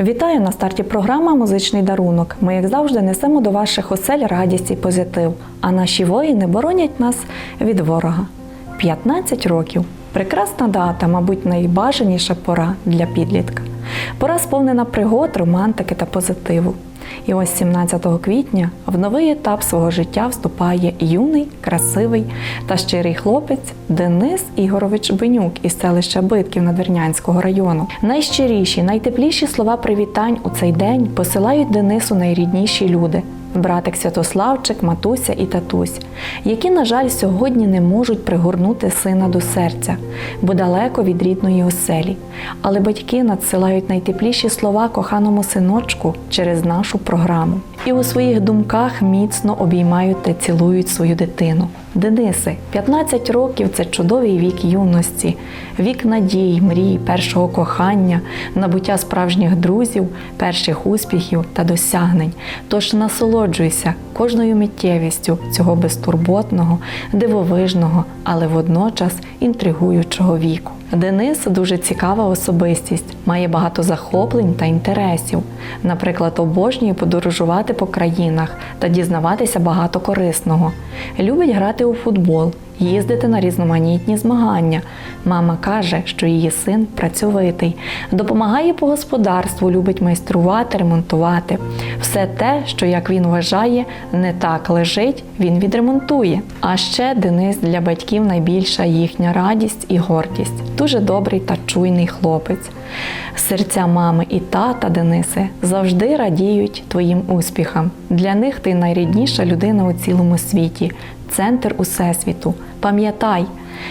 Вітаю на старті програма Музичний дарунок. Ми, як завжди, несемо до ваших осель радість і позитив. А наші воїни боронять нас від ворога. 15 років. Прекрасна дата, мабуть, найбажаніша пора для підлітка. Пора сповнена пригод, романтики та позитиву. І ось 17 квітня в новий етап свого життя вступає юний, красивий та щирий хлопець Денис Ігорович Бенюк із селища Битків Надвірнянського району. Найщиріші, найтепліші слова привітань у цей день посилають Денису найрідніші люди. Братик Святославчик, матуся і татусь, які, на жаль, сьогодні не можуть пригорнути сина до серця, бо далеко від рідної оселі. Але батьки надсилають найтепліші слова коханому синочку через нашу програму. І у своїх думках міцно обіймають та цілують свою дитину. Дениси, 15 років це чудовий вік юності, вік надій, мрій, першого кохання, набуття справжніх друзів, перших успіхів та досягнень. Тож насолоджуйся кожною миттєвістю цього безтурботного, дивовижного, але водночас інтригуючого віку. Денис дуже цікава особистість, має багато захоплень та інтересів. Наприклад, обожнює подорожувати по країнах та дізнаватися багато корисного. Любить грати у футбол, їздити на різноманітні змагання. Мама каже, що її син працьовитий, допомагає по господарству, любить майструвати, ремонтувати. Все те, що, як він вважає, не так лежить, він відремонтує. А ще Денис для батьків найбільша їхня радість і гордість. Дуже добрий та чуйний хлопець. Серця мами і тата Дениси завжди радіють твоїм успіхам. Для них ти найрідніша людина у цілому світі, центр усесвіту. Пам'ятай,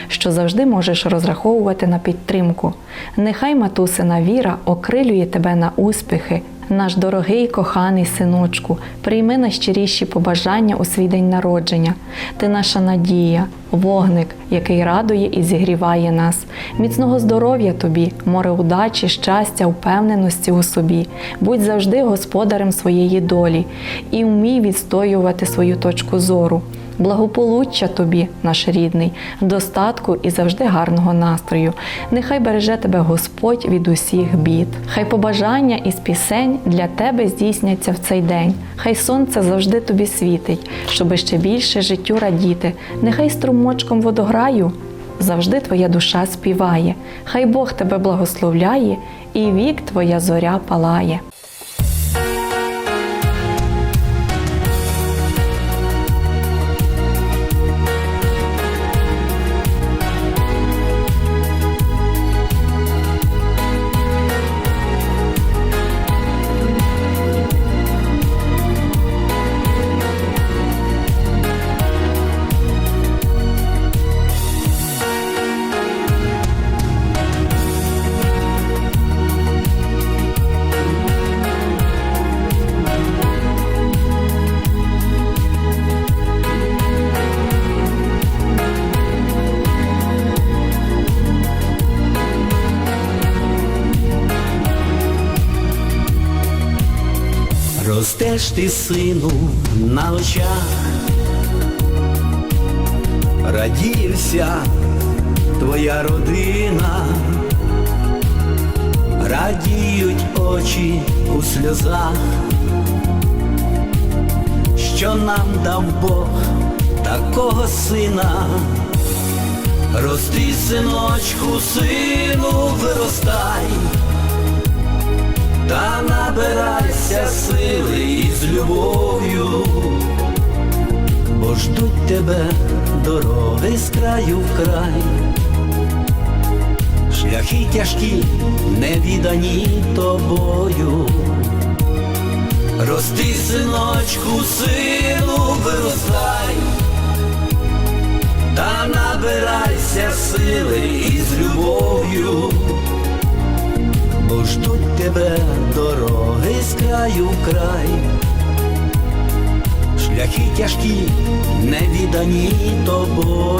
що завжди можеш розраховувати на підтримку. Нехай матусина віра окрилює тебе на успіхи. Наш дорогий коханий синочку, прийми найщиріші побажання у свій день народження. Ти наша надія, вогник, який радує і зігріває нас. Міцного здоров'я тобі, море удачі, щастя, впевненості у собі. Будь завжди господарем своєї долі і вмій відстоювати свою точку зору. Благополуччя тобі, наш рідний, достатку і завжди гарного настрою. Нехай береже тебе Господь від усіх бід. Хай побажання із пісень для тебе здійсняться в цей день. Хай сонце завжди тобі світить, щоби ще більше життю радіти. Нехай струмочком водограю завжди твоя душа співає. Хай Бог тебе благословляє, і вік твоя зоря палає. Ростеш ти, сину, на очах, радіється твоя родина, радіють очі у сльозах, що нам дав Бог такого сина, рости, синочку, сину, виростай та набирайся сили із любов'ю, бо ждуть тебе дороги з краю в край, шляхи тяжкі, невідані тобою. Рости, синочку, сину, виростай, та набирайся сили із любов'ю бо ждуть тебе краю край, шляхи тяжкі, невідані тобою.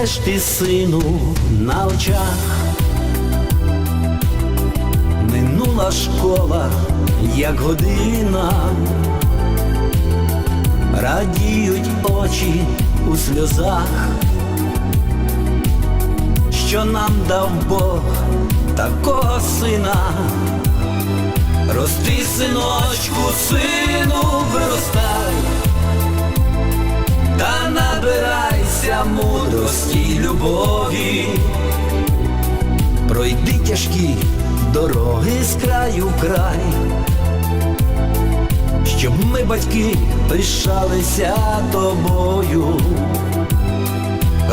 Ростеш ти сину на очах. Минула школа, як година, радіють очі у сльозах, що нам дав Бог такого сина. Рости, синочку, сину, виростай, та мудрості любові, пройди тяжкі дороги з краю в край, щоб ми, батьки, пишалися тобою.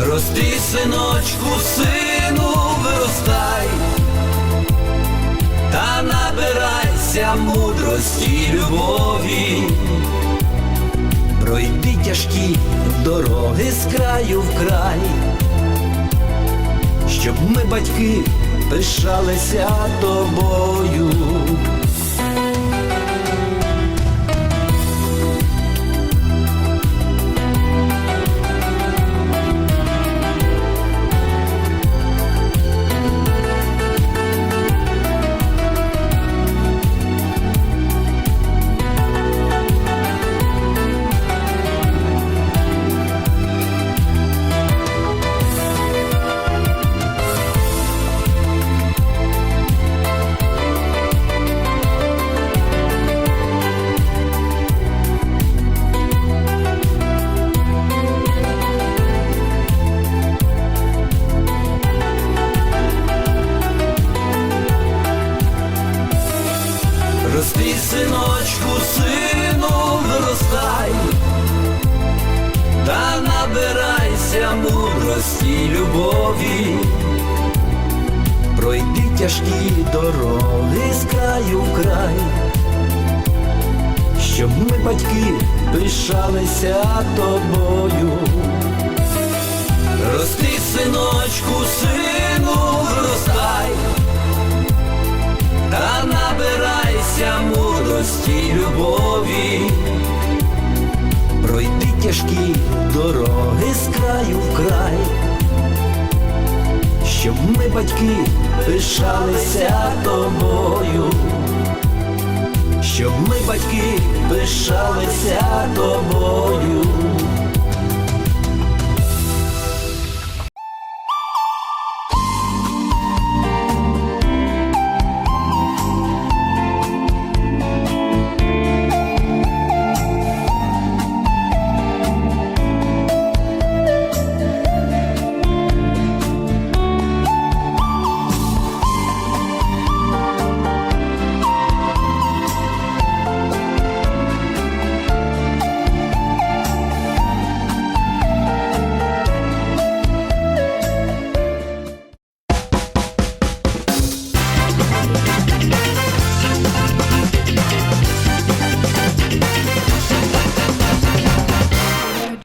Рости, синочку, сину, виростай та набирайся мудрості любові, пройди тяжкі дороги з краю в край, щоб ми, батьки, пишалися тобою. Рости, синочку, сину, виростай, та набирайся мудрості любові, пройди тяжкі дороги з краю в край, щоб ми, батьки, пишалися тобою. Рости, синочку, сину, виростай. Та набирайся мудрості й любові, пройти тяжкі дороги з краю в край, щоб ми, батьки, пишалися тобою, щоб ми, батьки, пишалися тобою.